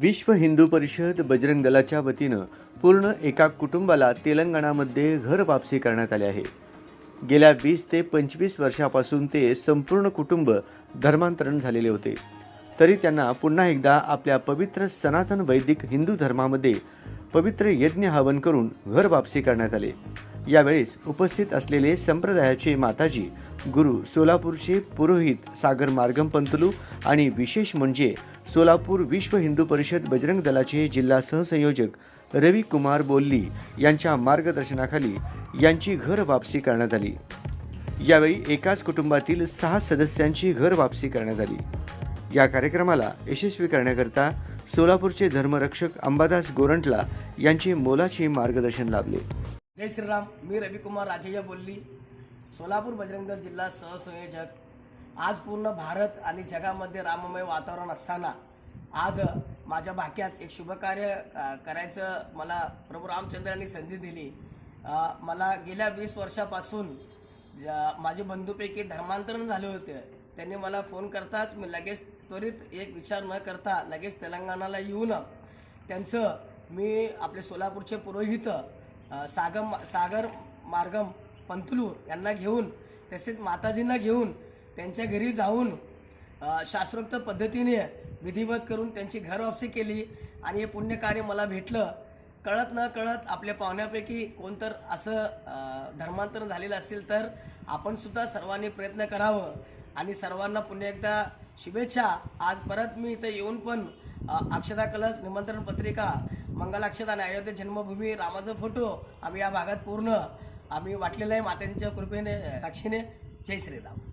विश्व हिंदू परिषद बजरंग दलाच्या वतीनं पूर्ण एका कुटुंबाला तेलंगणामध्ये घर वापसी करण्यात आले आहे. गेल्या वीस ते पंचवीस वर्षापासून ते संपूर्ण कुटुंब धर्मांतरण झालेले होते. तरी त्यांना पुन्हा एकदा आपल्या पवित्र सनातन वैदिक हिंदू धर्मामध्ये पवित्र यज्ञ हवन करून घर वापसी करण्यात आले. यावेळेस उपस्थित असलेले संप्रदायाचे माताजी गुरु सोलापूरचे पुरोहित सागर मार्गम पंतलू आणि विशेष म्हणजे सोलापूर विश्व हिंदू परिषद बजरंग दलाचे जिल्हा सहसंयोजक रवी कुमार बोल्ली यांच्या मार्गदर्शनाखाली यांची घर वापसी करण्यात आली. यावेळी एकाच कुटुंबातील सहा सदस्यांची घर वापसी करण्यात आली. या कार्यक्रमाला यशस्वी करण्याकरता सोलापूरचे धर्मरक्षक अंबादास गोरंटला यांचे मोलाचे मार्गदर्शन लाभले. जय श्रीराम मी रविकुमार राजय्या बोलली. सोलापूर बजरंग दल जिल्हा सहसंयोजक. आज पूर्ण भारत आणि जगामध्ये राममय वातावरण असताना आज माझ्या भाग्यात एक शुभकार्य करायचं मला प्रभू रामचंद्रांनी संधी दिली. मला गेल्या वीस वर्षापासून ज- माझे बंधूपैकी धर्मांतरण झाले होते. त्यांनी मला फोन करताच मी लगेच त्वरित एक विचार न करता लगेच तेलंगणाला येऊन त्यांचं मी आपले सोलापूरचे पुरोहित सागम सागर मार्गम पंतलू यांना घेऊन तसेच माताजींना घेऊन त्यांच्या घरी जाऊन शास्त्रोक्त पद्धतीने विधिवत करून त्यांची घर वापसी केली आणि हे पुण्यकार्य मला भेटलं. कळत न कळत आपल्या पाहुण्यापैकी कोणतर असं धर्मांतरण झालेलं असेल तर आपणसुद्धा सर्वांनी प्रयत्न करावं आणि सर्वांना पुन्हा एकदा शुभेच्छा. आज परत मी इथं येऊन पण अक्षदा अक्षता कलश निमंत्रण पत्रिका मंगलाक्षता आणि अयोध्या जन्मभूमी रामाचा फोटो आम्ही या भागात पूर्ण आम्ही वाटलेलं आहे मात्यांच्या कृपेने साक्षीने जय श्रीराम.